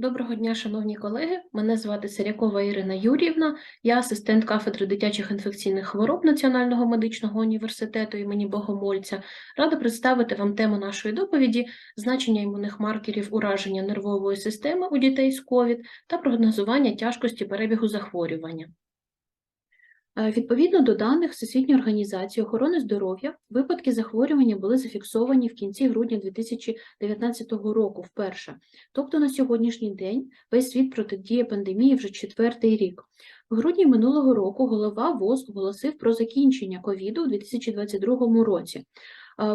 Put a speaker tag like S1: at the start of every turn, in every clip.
S1: Доброго дня, шановні колеги. Мене звати Сирякова Ірина Юріївна. Я асистент кафедри дитячих інфекційних хвороб Національного медичного університету імені Богомольця. Рада представити вам тему нашої доповіді значення імунних маркерів ураження нервової системи у дітей з ковід та прогнозування тяжкості перебігу захворювання. Е, Відповідно до даних Всесвітньої організації охорони здоров'я, випадки захворювання були зафіксовані в кінці грудня 2019 року вперше. Тобто на сьогоднішній день весь світ протидіє пандемії вже четвертий рік. В грудні минулого року голова ВОЗ оголосив про закінчення ковіду у 2022 році.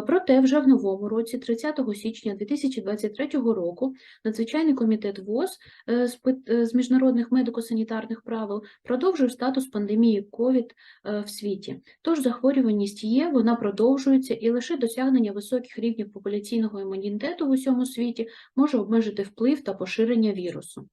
S1: Проте вже в новому році, 30 січня 2023 року, Надзвичайний комітет ВОЗ е, е, з міжнародних медико-санітарних правил продовжив статус пандемії COVID е, в світі. Тож захворюваність є, вона продовжується, і лише досягнення високих рівнів популяційного імунітету в усьому світі може обмежити вплив та поширення вірусу.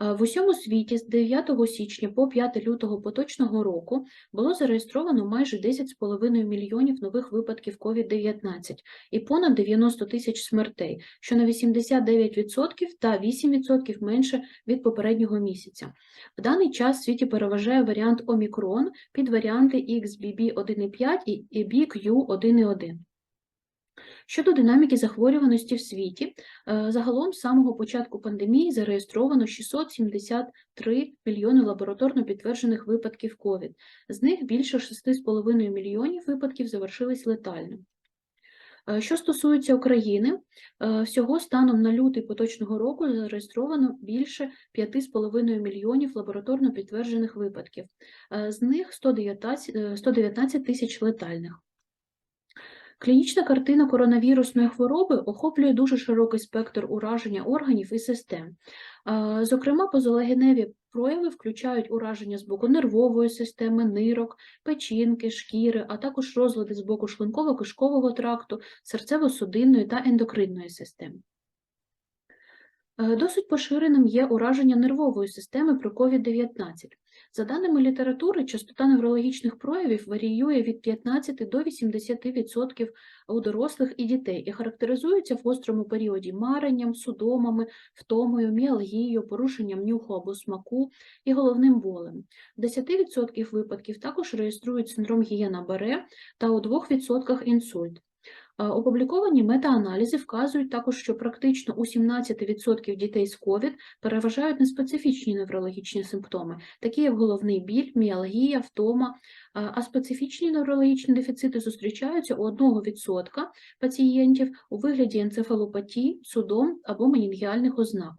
S1: В усьому світі з 9 січня по 5 лютого поточного року було зареєстровано майже 10,5 мільйонів нових випадків COVID-19 і понад 90 тисяч смертей, що на 89% та 8% менше від попереднього місяця. В даний час в світі переважає варіант Омікрон під варіанти XBB1.5 і BQ1.1. Щодо динаміки захворюваності в світі, е, загалом з самого початку пандемії зареєстровано 673 мільйони лабораторно підтверджених випадків COVID. З них більше 6,5 мільйонів випадків завершились летально. Е, Що стосується України, е, всього станом на лютий поточного року зареєстровано більше 5,5 мільйонів лабораторно підтверджених випадків. З них 119 е, 119 тисяч летальних. Клінічна картина коронавірусної хвороби охоплює дуже широкий спектр ураження органів і систем. Зокрема, позолагеневі прояви включають ураження з боку нервової системи, нирок, печінки, шкіри, а також розлади з боку шлунково-кишкового тракту, серцево-судинної та ендокринної системи. Е, Досить поширеним є ураження нервової системи при COVID-19. За даними літератури, частота неврологічних проявів варіює від 15 до 80% у дорослих і дітей і характеризується в гострому періоді маренням, судомами, втомою, міалгією, порушенням нюху або смаку і головним болем. В 10% випадків також реєструють синдром Гієна-Баре та у 2% інсульт. Опубліковані метааналізи вказують також, що практично у 17% дітей з COVID переважають неспецифічні неврологічні симптоми, такі як головний біль, міалгія, втома, а специфічні неврологічні дефіцити зустрічаються у 1% пацієнтів у вигляді енцефалопатії, судом або менінгіальних ознак.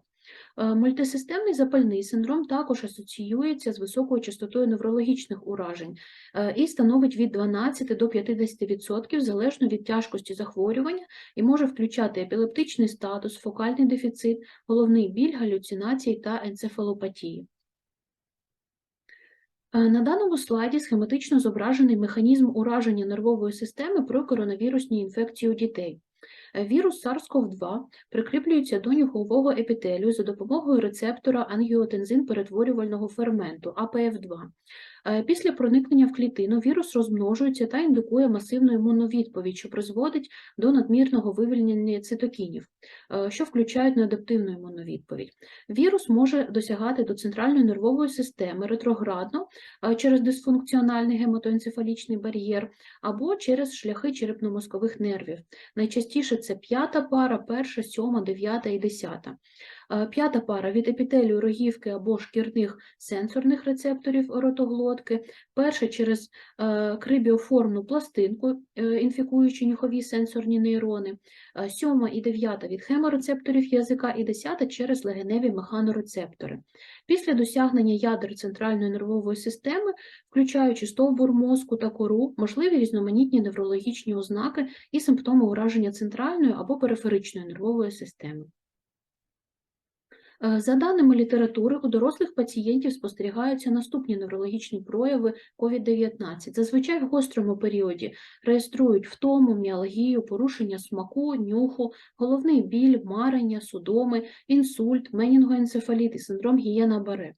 S1: Е, Мультисистемний запальний синдром також асоціюється з високою частотою неврологічних уражень е, і становить від 12 до 50% залежно від тяжкості захворювання і може включати епілептичний статус, фокальний дефіцит, головний біль, галюцинації та енцефалопатії. Е, На даному слайді схематично зображений механізм ураження нервової системи при коронавірусній інфекції у дітей. Вірус SARS-CoV-2 прикріплюється до нюхового епітелію за допомогою рецептора ангіотензин-перетворювального ферменту АПФ2. Е, Після проникнення в клітину вірус розмножується та індукує масивну імунну відповідь, що призводить до надмірного вивільнення цитокінів, е, що включають неадаптивну імунну відповідь. Вірус може досягати до центральної нервової системи ретроградно е, через дисфункціональний гематоенцефалічний бар'єр або через шляхи черепно-мозкових нервів. Найчастіше це п'ята пара, перша, сьома, дев'ята і десята. П'ята пара від епітелію рогівки або шкірних сенсорних рецепторів ротоглотки, перша через е, крибіоформну пластинку, е, інфікуючи нюхові сенсорні нейрони, е, сьома і дев'ята від хеморецепторів язика і десята через легеневі механорецептори. Після досягнення ядер центральної нервової системи, включаючи стовбур мозку та кору, можливі різноманітні неврологічні ознаки і симптоми ураження центральної або периферичної нервової системи. Е, За даними літератури, у дорослих пацієнтів спостерігаються наступні неврологічні прояви COVID-19. Зазвичай в гострому періоді реєструють втому, міалгію, порушення смаку, нюху, головний біль, марення, судоми, інсульт, менінгоенцефаліт і синдром Гієна-Баре. Е,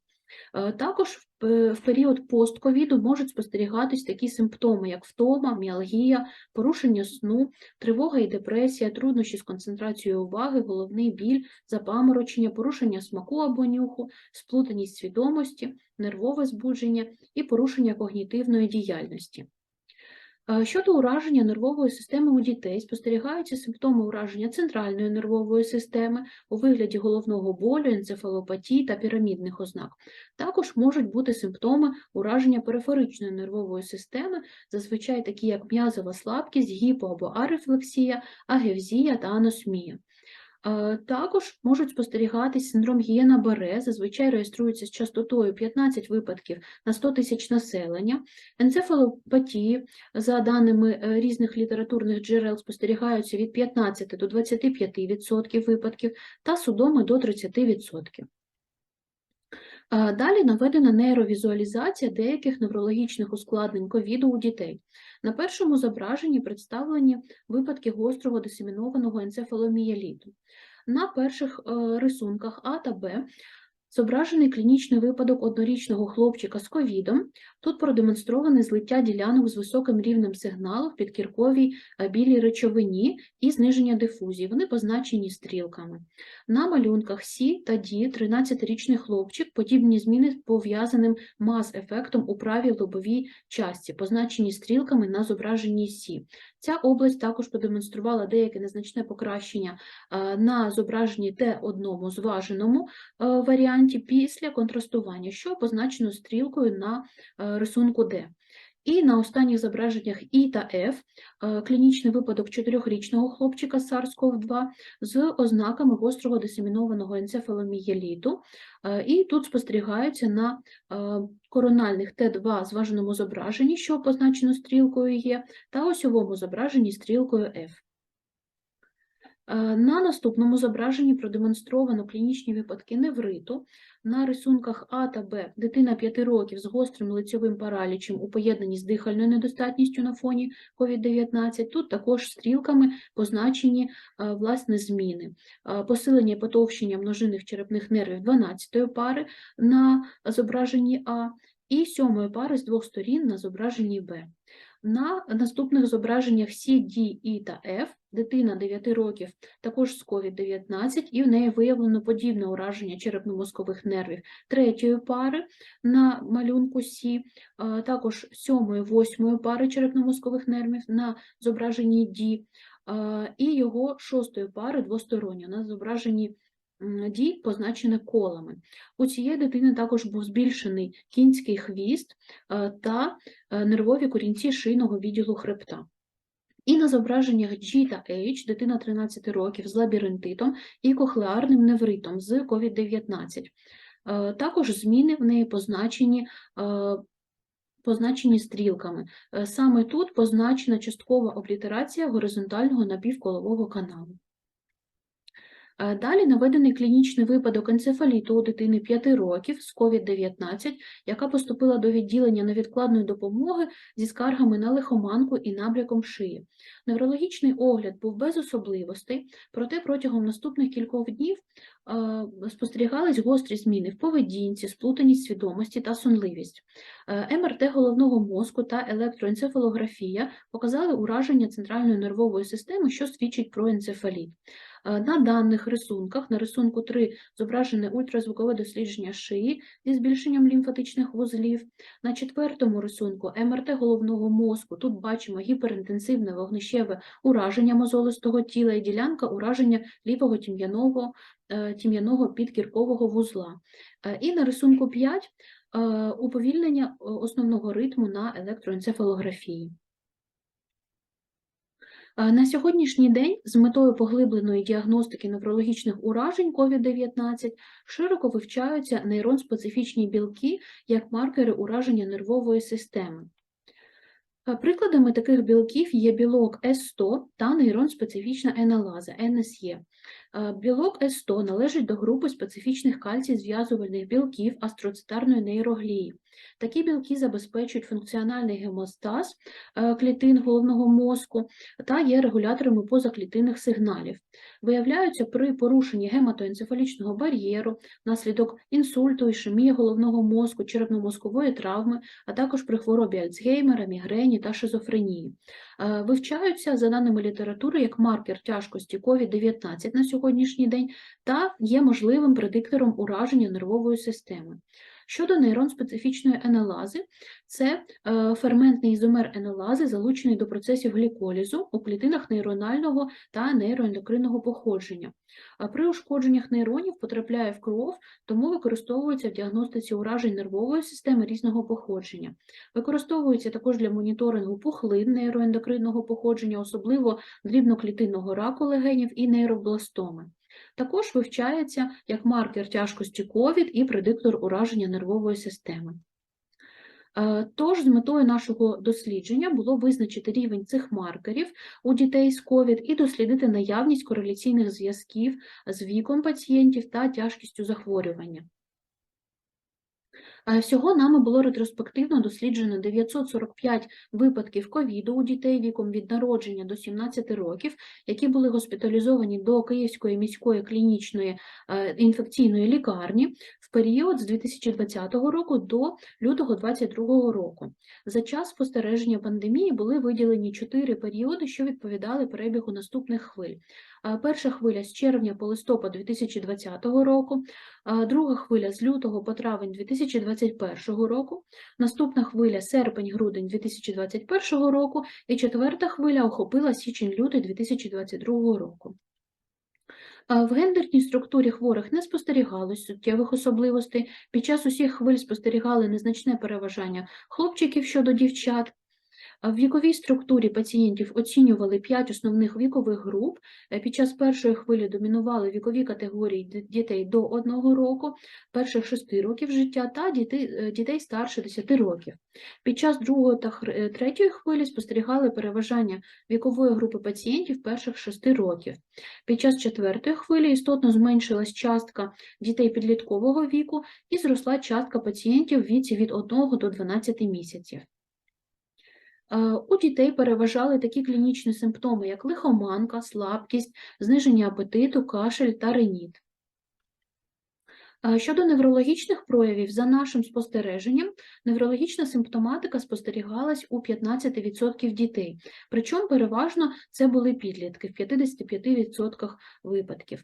S1: Також в період постковіду можуть спостерігатись такі симптоми, як втома, міалгія, порушення сну, тривога і депресія, труднощі з концентрацією уваги, головний біль, запаморочення, порушення смаку або нюху, сплутаність свідомості, нервове збудження і порушення когнітивної діяльності. Е, Щодо ураження нервової системи у дітей, спостерігаються симптоми ураження центральної нервової системи у вигляді головного болю, енцефалопатії та пірамідних ознак. Також можуть бути симптоми ураження периферичної нервової системи, зазвичай такі як м'язова слабкість, гіпо- або арефлексія, агевзія та аносмія. Е, Також можуть спостерігатись синдром гієна Баре, зазвичай реєструється з частотою 15 випадків на 100 тисяч населення. Енцефалопатії, за даними е, різних літературних джерел, спостерігаються від 15 до 25% випадків та судоми до 30%. Далі наведена нейровізуалізація деяких неврологічних ускладнень ковіду у дітей. На першому зображенні представлені випадки гострого дисемінованого енцефаломієліту. На перших е, рисунках А та Б зображений клінічний випадок однорічного хлопчика з ковідом. Тут продемонстроване злиття ділянок з високим рівнем сигналу в підкірковій е, білій речовині і зниження дифузії. Вони позначені стрілками. На малюнках Сі та Ді 13-річний хлопчик, подібні зміни пов'язаним маз-ефектом у правій лобовій частці, позначені стрілками на зображенні Сі. Ця область також продемонструвала деяке незначне покращення е, на зображенні Т1 зваженому е, варіанті після контрастування, що позначено стрілкою на е, рисунку Д. І на останніх зображеннях І та Ф е, клінічний випадок чотирьохрічного хлопчика з SARS-CoV-2 з ознаками гострого дисемінованого енцефаломієліту. Е, І тут спостерігаються на е, корональних Т2 зваженому зображенні, що позначено стрілкою Є, та осьовому зображенні стрілкою F. Е, На наступному зображенні продемонстровано клінічні випадки невриту. На рисунках А та Б дитина 5 років з гострим лицьовим паралічем у поєднанні з дихальною недостатністю на фоні COVID-19. Тут також стрілками позначені е, власне зміни. Е, Посилення потовщення множинних черепних нервів 12-ї пари на зображенні А і 7-ї пари з двох сторін на зображенні Б. На наступних зображеннях C, D, E та F. Дитина 9 років також з COVID-19, і в неї виявлено подібне ураження черепно-мозкових нервів третьої пари на малюнку а також сьомої, восьмої пари черепно-мозкових нервів на зображенні D, і його шостої пари двосторонньо на зображенні м, D позначене колами. У цієї дитини також був збільшений кінський хвіст та е, нервові корінці шийного відділу хребта. І на зображеннях G та H дитина 13 років з лабіринтитом і кохлеарним невритом з COVID-19. Е, Також зміни в неї позначені, е, позначені стрілками. Е, Саме тут позначена часткова облітерація горизонтального напівколового каналу. Е, Далі наведений клінічний випадок енцефаліту у дитини 5 років з COVID-19, яка поступила до відділення невідкладної допомоги зі скаргами на лихоманку і набряком шиї. Неврологічний огляд був без особливостей, проте протягом наступних кількох днів е, спостерігались гострі зміни в поведінці, сплутаність свідомості та сонливість. Е, МРТ головного мозку та електроенцефалографія показали ураження центральної нервової системи, що свідчить про енцефаліт. Е, На даних рисунках, на рисунку 3 зображене ультразвукове дослідження шиї зі збільшенням лімфатичних вузлів. На четвертому рисунку МРТ головного мозку. Тут бачимо гіперінтенсивне вогнищеве ураження мозолистого тіла і ділянка ураження лівого тім'яного, е, тім'яного підкіркового вузла. Е, І на рисунку 5 е, уповільнення основного ритму на електроенцефалографії. Е, На сьогоднішній день з метою поглибленої діагностики неврологічних уражень COVID-19 широко вивчаються нейронспецифічні білки як маркери ураження нервової системи. Е, Прикладами таких білків є білок С100 та нейронспецифічна енелаза НСЄ. Е, Білок С100 належить до групи специфічних кальцій-зв'язувальних білків астроцитарної нейроглії. Такі білки забезпечують функціональний гемостаз е, клітин головного мозку та є регуляторами позаклітинних сигналів. Виявляються при порушенні гематоенцефалічного бар'єру, внаслідок інсульту, ішемії головного мозку, черепно-мозкової травми, а також при хворобі Альцгеймера, мігрені та шизофренії. Е, Вивчаються за даними літератури як маркер тяжкості COVID-19 на сьогоднішній день та є можливим предиктором ураження нервової системи. Щодо нейрон-специфічної енелази, це е, ферментний ізомер енелази, залучений до процесів гліколізу у клітинах нейронального та нейроендокринного походження. При ушкодженнях нейронів потрапляє в кров, тому використовується в діагностиці уражень нервової системи різного походження. Використовується також для моніторингу пухлин нейроендокринного походження, особливо дрібноклітинного раку легенів і нейробластоми. Також вивчається як маркер тяжкості COVID і предиктор ураження нервової системи. Е, Тож, з метою нашого дослідження було визначити рівень цих маркерів у дітей з COVID і дослідити наявність кореляційних зв'язків з віком пацієнтів та тяжкістю захворювання. Е, Всього нами було ретроспективно досліджено 945 випадків ковіду у дітей віком від народження до 17 років, які були госпіталізовані до Київської міської клінічної е, інфекційної лікарні період з 2020 року до лютого 2022 року. За час спостереження пандемії були виділені чотири періоди, що відповідали перебігу наступних хвиль. Е, Перша хвиля з червня по листопад 2020 року, друга хвиля з лютого по травень 2021 року, наступна хвиля серпень-грудень 2021 року і четверта хвиля охопила січень-лютий 2022 року. В гендерній структурі хворих не спостерігалось суттєвих особливостей. Під час усіх хвиль спостерігали незначне переважання хлопчиків щодо дівчат. В віковій структурі пацієнтів оцінювали 5 основних вікових груп. Е, Під час першої хвилі домінували вікові категорії дітей до 1 року, перших 6 років життя та дітей, е, дітей старше 10 років. Під час другої та е, третьої хвилі спостерігали переважання вікової групи пацієнтів перших 6 років. Під час четвертої хвилі істотно зменшилась частка дітей підліткового віку і зросла частка пацієнтів в віці від 1 до 12 місяців. Е, У дітей переважали такі клінічні симптоми, як лихоманка, слабкість, зниження апетиту, кашель та реніт. Е, Щодо неврологічних проявів, за нашим спостереженням, неврологічна симптоматика спостерігалась у 15% дітей, причому переважно це були підлітки в 55% випадків.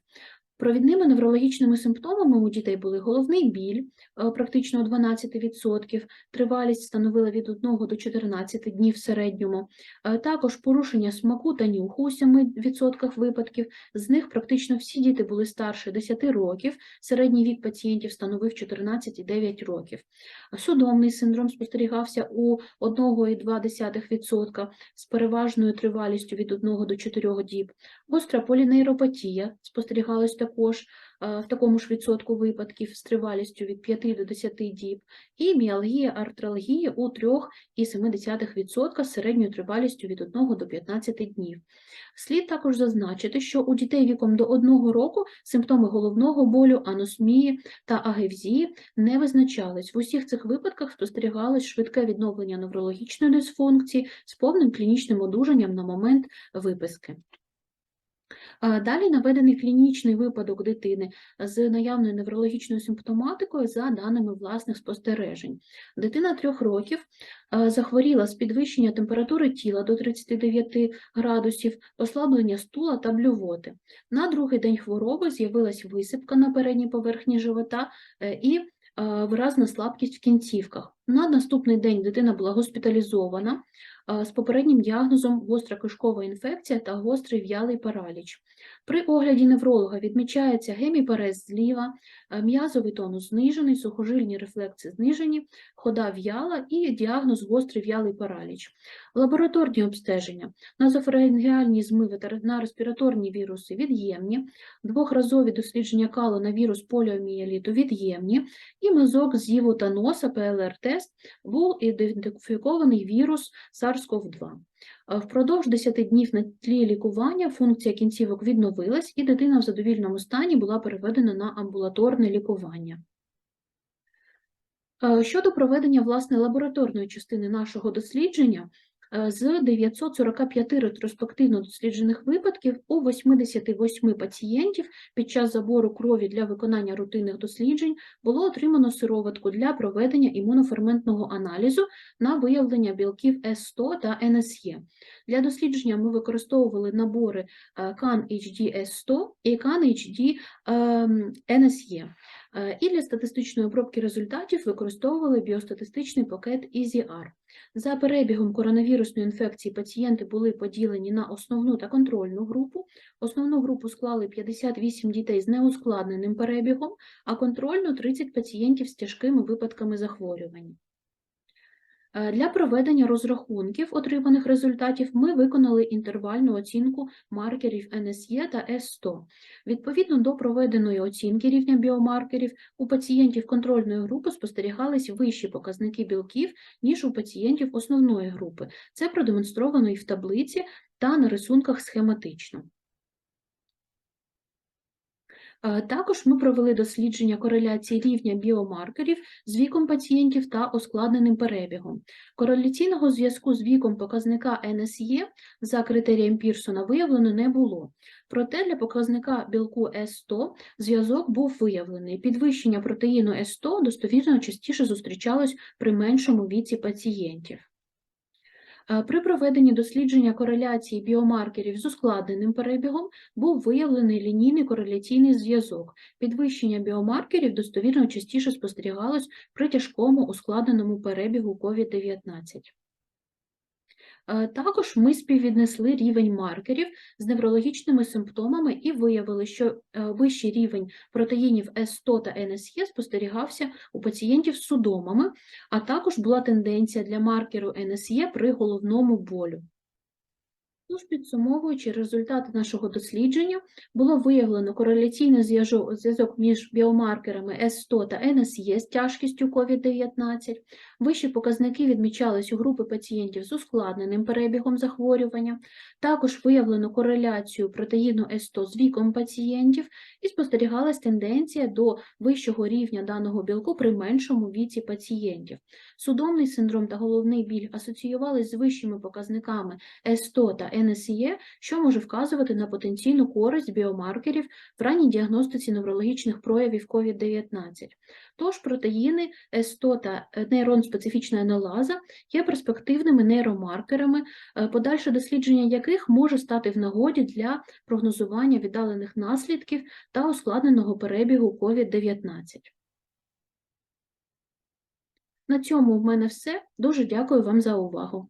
S1: Провідними неврологічними симптомами у дітей були головний біль, е, практично у 12%, тривалість становила від 1 до 14 днів в середньому, е, також порушення смаку та нюху у 7% випадків, з них практично всі діти були старше 10 років, середній вік пацієнтів становив 14,9 років. Судомний синдром спостерігався у 1,2% з переважною тривалістю від 1 до 4 діб. Гостра полінейропатія спостерігалась також е, в такому ж відсотку випадків з тривалістю від 5 до 10 діб, і міалгія артралгія у 3,7% з середньою тривалістю від 1 до 15 днів. Слід також зазначити, що у дітей віком до 1 року симптоми головного болю, аносмії та агевзії не визначались. В усіх цих випадках спостерігалось швидке відновлення неврологічної дисфункції з повним клінічним одужанням на момент виписки. Далі наведений клінічний випадок дитини з наявною неврологічною симптоматикою за даними власних спостережень. Дитина трьох років захворіла з підвищення температури тіла до 39 градусів, ослаблення стула та блювоти. На другий день хвороби з'явилась висипка на передній поверхні живота е, і виразна слабкість в кінцівках. На наступний день дитина була госпіталізована е, з попереднім діагнозом гостра кишкова інфекція та гострий в'ялий параліч. При огляді невролога відмічається геміпарез зліва, е, м'язовий тонус знижений, сухожильні рефлекси знижені, хода в'яла і діагноз гострий в'ялий параліч. Лабораторні обстеження, назофарингеальні змиви на респіраторні віруси від'ємні, двохразові дослідження калу на вірус поліомієліту від'ємні, і мазок зіву та носа ПЛР-тест був ідентифікований вірус SARS-CoV-2. Е, Впродовж 10 днів на тлі лікування функція кінцівок відновилась, і дитина в задовільному стані була переведена на амбулаторне лікування. Е, Щодо проведення власне лабораторної частини нашого дослідження, з 945 ретроспективно досліджених випадків у 88 пацієнтів під час забору крові для виконання рутинних досліджень було отримано сироватку для проведення імуноферментного аналізу на виявлення білків С100 та НСЄ. Для дослідження ми використовували набори е, CAN HD S100 і CAN HD ем, NSE. Е, І для статистичної обробки результатів використовували біостатистичний пакет EasyR. За перебігом коронавірусної інфекції пацієнти були поділені на основну та контрольну групу. Основну групу склали 58 дітей з неускладненим перебігом, а контрольну 30 пацієнтів з тяжкими випадками захворювання. Е, Для проведення розрахунків отриманих результатів ми виконали інтервальну оцінку маркерів НСЄ та С100. Відповідно до проведеної оцінки рівня біомаркерів, у пацієнтів контрольної групи спостерігались вищі показники білків, ніж у пацієнтів основної групи. Це продемонстровано і в таблиці та на рисунках схематично. Е, Також ми провели дослідження кореляції рівня біомаркерів з віком пацієнтів та ускладненим перебігом. Кореляційного зв'язку з віком показника НСЄ за критерієм Пірсона виявлено не було. Проте для показника білку С100 зв'язок був виявлений. Підвищення протеїну С100 достовірно частіше зустрічалось при меншому віці пацієнтів. Е, При проведенні дослідження кореляції біомаркерів з ускладненим перебігом був виявлений лінійний кореляційний зв'язок. Підвищення біомаркерів достовірно частіше спостерігалось при тяжкому ускладненому перебігу COVID-19. Е, Також ми співвіднесли рівень маркерів з неврологічними симптомами і виявили, що е, вищий рівень протеїнів С100 та НСЄ спостерігався у пацієнтів з судомами, а також була тенденція для маркеру НСЄ при головному болю. Тож, підсумовуючи результати нашого дослідження, було виявлено кореляційний зв'язок між біомаркерами С100 та НСЄ з тяжкістю COVID-19. Вищі показники відмічались у групи пацієнтів з ускладненим перебігом захворювання. Також виявлено кореляцію протеїну С100 з віком пацієнтів і спостерігалась тенденція до вищого рівня даного білку при меншому віці пацієнтів. Судомний синдром та головний біль асоціювались з вищими показниками С100 та НСЄ, що може вказувати на потенційну користь біомаркерів в ранній діагностиці неврологічних проявів COVID-19. Тож протеїни С100 та нейронспецифічна енолаза є перспективними нейромаркерами, е, подальше дослідження яких може стати в нагоді для прогнозування віддалених наслідків та ускладненого перебігу COVID-19. На цьому в мене все. Дуже дякую вам за увагу.